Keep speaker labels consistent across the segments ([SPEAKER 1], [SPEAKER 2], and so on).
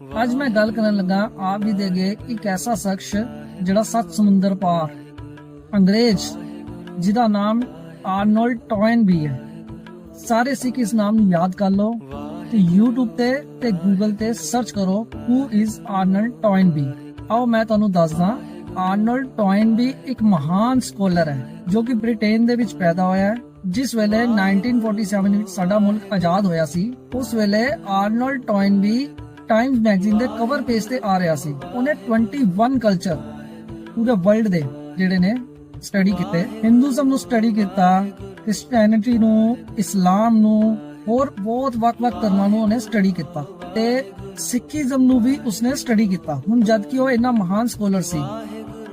[SPEAKER 1] ਅੱਜ ਮੈਂ ਗੱਲ ਕਰਨ ਲੱਗਾ ਆਪ ਜੀ ਦੇ ਅੱਗੇ ਇੱਕ ਐਸਾ ਸ਼ਖਸ ਜਿਹੜਾ ਸੱਤ ਸਮੁੰਦਰ ਪਾਰ, ਅੰਗਰੇਜ਼, ਜਿਹਦਾ ਨਾਮ ਆਰਨੋਲਡ ਟੋਇਨ ਵੀ ਹੈ। ਸਾਰੇ ਸਿੱਖ ਇਸ ਨਾਮ ਨੂੰ ਯਾਦ ਕਰ ਲਓ ਤੇ YouTube ਤੇ ਤੇ Google ਤੇ ਸਰਚ ਕਰੋ who is ਆਰਨੋਲਡ ਟੋਇਨ ਵੀ। ਆਓ ਮੈਂ ਤੁਹਾਨੂੰ ਦੱਸਦਾ ਆਰਨੋਲਡ ਟੋਇਨ ਵੀ ਇੱਕ ਮਹਾਨ ਸਕੋਲਰ ਹੈ, ਜੋ ਕਿ ਬ੍ਰਿਟੇਨ ਦੇ ਵਿੱਚ ਪੈਦਾ ਹੋਇਆ ਹੈ। ਜਿਸ ਵੇਲੇ 1947 ਵਿੱਚ ਸਾਡਾ ਮੁਲਕ ਆਜ਼ਾਦ ਹੋਇਆ ਸੀ, ਉਸ ਵੇਲੇ ਆਰਨੋਲਡ ਟੋਇਨ ਵੀ ਮੈਗਜ਼ੀਨ ਦੇ ਕਵਰ ਪੇਜ ਤੇ ਆ ਰਿਹਾ ਸੀ। ਉਹਨੇ 21 ਕਲਚਰ ਪੂਰੇ ਵਰਲਡ ਦੇ ਜਿਹੜੇ ਨੇ ਸਟੱਡੀ ਕੀਤੇ। ਹਿੰਦੂਜ਼ਮ ਨੂੰ ਸਟੱਡੀ ਕੀਤਾ ਕ੍ਰਿਸਚੀਅਨਿਟੀ ਨੂੰ ਇਸਲਾਮ ਨੂੰ, ਹੋਰ ਬਹੁਤ ਵੱਖ-ਵੱਖ ਧਰਮਾਂ ਨੂੰ ਉਹਨੇ ਸਟੱਡੀ ਕੀਤਾ। ਤੇ ਸਿੱਖੀਜ਼ਮ ਨੂੰ ਵੀ ਉਸਨੇ ਸਟੱਡੀ ਕੀਤਾ। ਹੁਣ ਜਦ ਕਿ ਉਹ ਇੰਨਾ ਮਹਾਨ ਸਕੋਲਰ ਸੀ,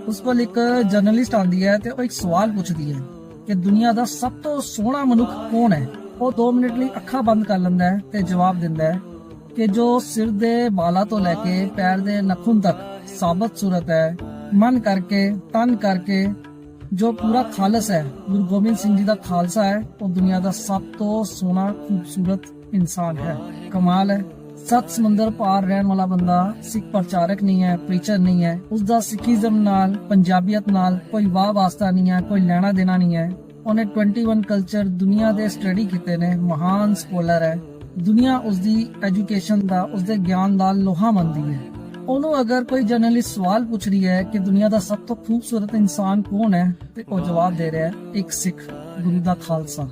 [SPEAKER 1] ਉਸ ਕੋਲ ਇੱਕ ਜਰਨਲਿਸਟ ਆਂਦੀ ਹੈ ਤੇ ਉਹ ਇੱਕ ਸਵਾਲ ਪੁੱਛਦੀ ਹੈ ਕਿ ਦੁਨੀਆ ਦਾ ਸਭ ਤੋਂ ਸੋਹਣਾ ਮਨੁੱਖ ਕੌਣ ਹੈ? ਉਹ 2 ਮਿੰਟ ਲਈ ਅੱਖਾਂ ਬੰਦ ਕਰ ਲੈਂਦਾ ਹੈ ਤੇ ਜਵਾਬ ਦਿੰਦਾ ਹੈ ਕਿ ਜੋ ਸਿਰ ਦੇ ਬਾਲਾਂ ਤੋਂ ਲੈ ਕੇ ਪੈਰ ਦੇ ਨਖੁਨ ਤੱਕ ਸਾਬਤ ਸੂਰਤ ਹੈ, ਮਨ ਕਰਕੇ, ਤਨ ਕਰਕੇ, ਜੋ ਪੂਰਾ ਖਾਲਸ ਹੈ, ਗੁਰੂ ਗੋਬਿੰਦ ਸਿੰਘ ਜੀ ਦਾ ਖਾਲਸਾ ਹੈ, ਉਹ ਦੁਨੀਆ ਦਾ ਸਭ ਤੋਂ ਸੋਹਣਾ, ਖੂਬਸੂਰਤ ਇਨਸਾਨ ਹੈ। ਕਮਾਲ ਹੈ। ਸੱਤ ਸਮੁੰਦਰ ਪਾਰ ਰਹਿਣ ਵਾਲਾ ਬੰਦਾ ਸਿੱਖ ਪ੍ਰਚਾਰਕ ਨਹੀਂ ਹੈ, ਪ੍ਰੀਚਰ ਨਹੀਂ ਹੈ। ਉਸ ਦਾ ਸਿੱਖੀਜ਼ਮ ਨਾਲ, ਪੰਜਾਬੀਅਤ ਨਾਲ ਕੋਈ ਵਾਹ ਵਾਸਤਾ ਨਹੀਂ ਹੈ, ਕੋਈ ਲੈਣਾ ਦੇਣਾ ਨਹੀਂ ਹੈ। ਉਹਨੇ 21 ਕਲਚਰ ਦੁਨੀਆ ਦੇ ਸਟੱਡੀ ਕੀਤੇ ਨੇ, ਮਹਾਨ ਸਕੋਲਰ ਹੈ। ਦੁਨੀਆ ਉਸ ਦੀ ਐਜੂਕੇਸ਼ਨ ਦਾ ਉਸ ਦੇ ਗਿਆਨ ਦਾ ਲੋਹਾ ਮੰਨਦੀ ਹੈ। ਉਹਨੂੰ ਅਗਰ ਕੋਈ ਜਰਨਲਿਸਟ ਸਵਾਲ ਪੁੱਛ ਰਹੀ ਹੈ ਕਿ ਦੁਨੀਆ ਦਾ ਸਭ ਤੋਂ ਖੂਬਸੂਰਤ ਇਨਸਾਨ ਕੌਣ ਹੈ, ਤੇ ਉਹ ਜਵਾਬ ਦੇ ਰਿਹਾ ਹੈ, ਇੱਕ ਸਿੱਖ, ਗੁਰੂ ਦਾ ਖਾਲਸਾ।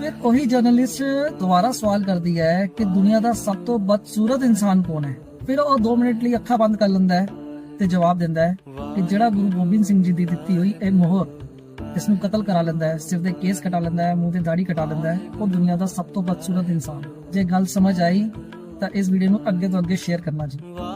[SPEAKER 1] ਫਿਰ ਉਹੀ ਜਰਨਲਿਸਟ ਦੁਬਾਰਾ ਸਵਾਲ ਕਰਦੀ ਹੈ ਕਿ ਦੁਨੀਆ ਦਾ ਸਭ ਤੋਂ ਬਦਸੂਰਤ ਇਨਸਾਨ ਕੌਣ ਹੈ? ਫਿਰ ਉਹ 2 ਮਿੰਟ ਲਈ ਅੱਖਾਂ ਬੰਦ ਕਰ ਲੈਂਦਾ ਹੈ ਤੇ ਜਵਾਬ ਦਿੰਦਾ ਹੈ ਕਿ ਜਿਹੜਾ ਗੁਰੂ ਗੋਬਿੰਦ ਸਿੰਘ ਜੀ ਦੀ ਦਿੱਤੀ ਹੋਈ ਇਹ ਮੋਹਰ ਇਸ ਨੂੰ ਕਤਲ ਕਰਾ ਲੈਂਦਾ ਹੈ, ਸਿਰ ਦੇ ਕੇਸ ਕਟਾ ਲੈਂਦਾ ਹੈ, ਮੂੰਹ ਤੇ ਦਾੜੀ ਕਟਾ ਲੈਂਦਾ ਹੈ, ਉਹ ਦੁਨੀਆ ਦਾ ਸਭ ਤੋਂ ਬਦਸੂਰਤ ਇਨਸਾਨ। ਜੇ ਗੱਲ ਸਮਝ ਆਈ, ਤਾਂ ਇਸ ਵੀਡੀਓ ਨੂੰ ਅੱਗੇ ਤੋਂ ਅੱਗੇ ਸ਼ੇਅਰ ਕਰਨਾ ਜੀ।